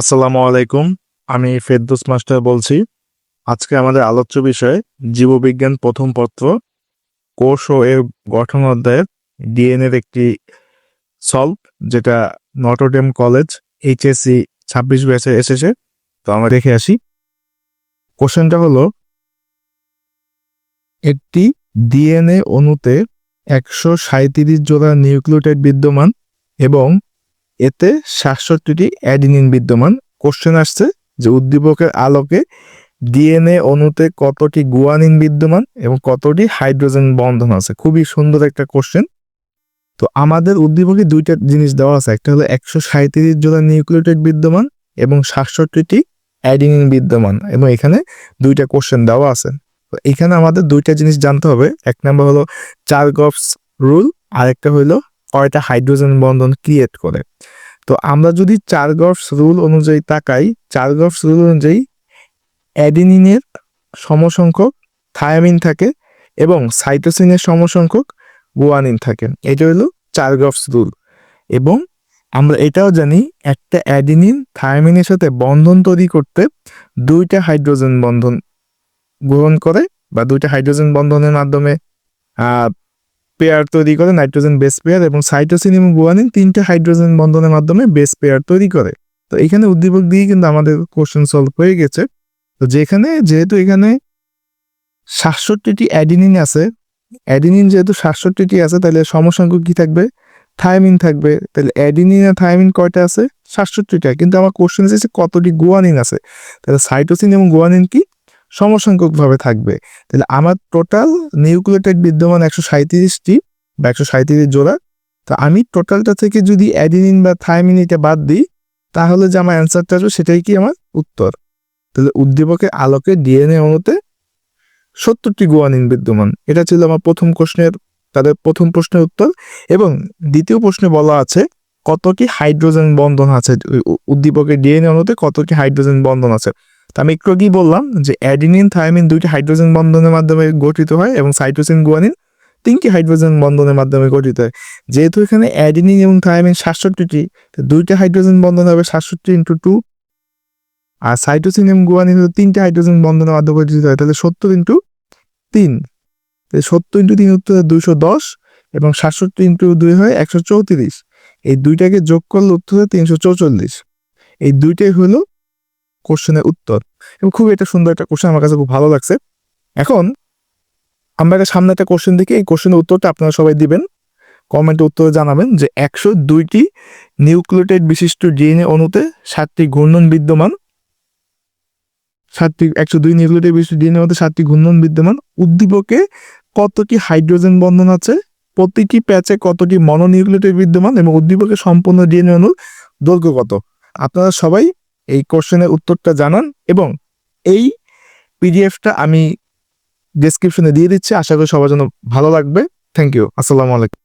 আসসালামু আলাইকুম, আমি ফেরদৌস মাস্টার বলছি। আজকে আমাদের আলোচ্য বিষয়, জীববিজ্ঞান প্রথম পত্র, কোষ ও এর গঠন অধ্যায়ের ডিএনএর একটি সলভ, যেটা নটরডেম কলেজ, এইচএসসি ছাব্বিশ ব্যাচে এসেছে। তো আমরা দেখে আসি। কোশ্চেনটা হলো, একটি ডিএনএ অণুতে একশো সাঁত্রিশ জোড়া নিউক্লিওটাইড বিদ্যমান এবং এতে সাতষট্টিটি অ্যাডিনিন বিদ্যমান। কোশ্চেন আসছে যে উদ্দীপকের আলোকে ডিএনএ অণুতে কতটি গুয়ানিন বিদ্যমান এবং কতটি হাইড্রোজেন বন্ধন আছে? খুবই সুন্দর একটা কোশ্চেন তো আমাদের উদ্দীপকে দুইটা জিনিস দেওয়া আছে। একটা হলো একশো সাঁত্রিশ জোড়া নিউক্লিওটাইড বিদ্যমান এবং সাতষট্টিটি অ্যাডিনিন বিদ্যমান এবং এখানে দুইটা কোশ্চেন দেওয়া আছে। তো এখানে আমাদের দুইটা জিনিস জানতে হবে। এক নম্বর হলো চার গফস রুল, আরেকটা হলো কয়টা হাইড্রোজেন বন্ধন ক্রিয়েট করে। তো আমরা যদি চার গফস রুল অনুযায়ী তাকাই চার গফস রুল অনুযায়ী অ্যাডিনিনের সমসংখ্যক থায়ামিন থাকে এবং সাইটোসিনের সমসংখ্যক গুয়ানিন থাকে। এটা হলো চার গফস রুল। এবং আমরা এটাও জানি, একটা অ্যাডিনিন থায়ামিনের সাথে বন্ধন তৈরি করতে দুইটা হাইড্রোজেন বন্ধন গ্রহণ করে বা দুইটা হাইড্রোজেন বন্ধনের মাধ্যমে পেয়ার তৈরি করে, নাইট্রোজেন বেস পেয়ার এবং সাইটোসিন এবং গুয়ানিন তিনটে হাইড্রোজেন বন্ধনের মাধ্যমে বেস পেয়ার তৈরি করে। তো এখানে উদ্দীপক দিয়ে কিন্তু আমাদের কোশ্চেন সলভ হয়ে গেছে। তো যেখানে যেহেতু এখানে সাতষট্টিটি অ্যাডিনিন আছে, অ্যাডিনিন যেহেতু সাতষট্টিটি আছে, তাহলে সমসংখ্যক কি থাকবে? থায়ামিন থাকবে। তাহলে অ্যাডিনিন আর থায়ামিন কয়টা আছে? সাতষট্টিটা। কিন্তু আমার কোশ্চেন এসেছে কতটি গুয়ানিন আছে? তাহলে সাইটোসিন এবং গুয়ানিন কি? সমসংখ্যকভাবে থাকবে। তাহলে আমার টোটাল নিউক্লিওটাইড বিদ্যমান একশো সাঁত্রিশটি বা একশো সাঁত্রিশ জোড়া। তো আমি টোটালটা থেকে যদি অ্যাডিনিন বা থায়ামিন এটা বাদ দিই, তাহলে যে আমার অ্যান্সারটা আসবে সেটাই কি আমার উত্তর। তাহলে উদ্দীপকের আলোকে ডিএনএ অণুতে সত্তরটি গুয়ানিন বিদ্যমান। এটা ছিল আমার প্রথম প্রশ্নের, তাদের প্রথম প্রশ্নের উত্তর। এবং দ্বিতীয় প্রশ্নে বলা আছে কতটি হাইড্রোজেন বন্ধন আছে? উদ্দীপকের ডিএনএ অণুতে কতটি হাইড্রোজেন বন্ধন আছে? তা আমি একটু আগেই বললাম যে অ্যাডিনিন থায়ামিন দুইটি হাইড্রোজেন বন্ধনের মাধ্যমে গঠিত হয় এবং সাইটোসিন গুয়ানিন তিনটি হাইড্রোজেন বন্ধনের মাধ্যমে গঠিত হয়। যেহেতু এখানে অ্যাডিনিন এবং থায়ামিন সাতষট্টিটি, তো দুইটা হাইড্রোজেন বন্ধন হবে সাতষট্টি ইন্টু টু আর সাইটোসিন এবং গুয়ানিন হলো তিনটে হাইড্রোজেন বন্ধনের মাধ্যমে গঠিত হয়, তাহলে সত্তর ইন্টু তিন। সত্তর ইন্টু তিন উত্তর দুইশো দশ এবং সাতষট্টি ইন্টু দুই হয় একশো চৌত্রিশ। এই দুইটাকে যোগ করলে উত্তর হয় তিনশো চৌচল্লিশ। এই দুইটাই হলো কোশ্চেনের উত্তর। এবং খুব এটা সুন্দর একটা কোশ্চেন আমার কাছে খুব ভালো লাগছে। এখন আমরা একটা সামনে একটা কোশ্চেন দেখি। এই কোশ্চেনের উত্তরটা আপনারা সবাই দিবেন। কমেন্টে উত্তরে জানাবেন যে একশো দুইটি নিউক্লিওটাইড বিশিষ্ট ডিএনএ অণুতে সাতটি ঘূর্ণন বিদ্যমান। সাতটি, একশো দুই নিউক্লিওটাইড বিশিষ্ট ডিএনএ মধ্যে সাতটি ঘূর্ণন বিদ্যমান। উদ্দীপকে কতটি হাইড্রোজেন বন্ধন আছে? প্রতিটি প্যাচে কতটি মনোনিউক্লিওটাইড বিদ্যমান? এবং উদ্দীপকে সম্পূর্ণ ডিএনএ অণুর দৈর্ঘ্য কত? আপনারা সবাই এই কোশ্চেনের উত্তরটা জানান এবং এই পিডিএফটা আমি ডিসক্রিপশনে দিয়ে দিচ্ছি। আশা করি সবার জন্য ভালো লাগবে। থ্যাংক ইউ আসসালামু আলাইকুম।